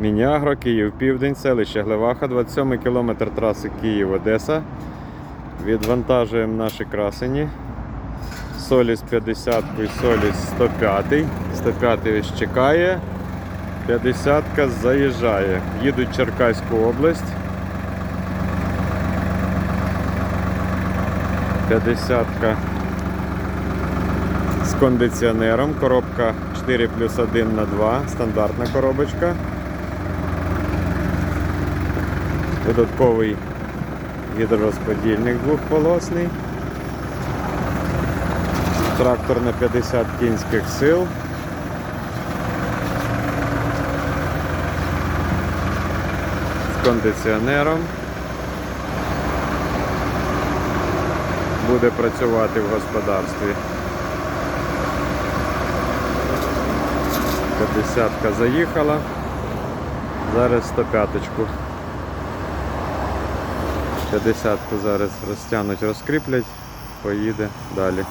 Мініагро, Київ, Південь, селище Глеваха, 27 кілометр траси Київ-Одеса. Відвантажуємо наші красені. Соліс 50 і Соліс 105. 105 ось чекає. 50-ка заїжджає. Їдуть в Черкаську область. 50-ка з кондиціонером. Коробка 4 плюс 1 на 2. Стандартна коробочка. Додатковий гідророзподільник двохполосний. Трактор на 50 кінських сил. З кондиціонером. Буде працювати в господарстві. 50 заїхала. Зараз 105-ку. 50 зараз розтягнуть, розкріплять, поїде далі.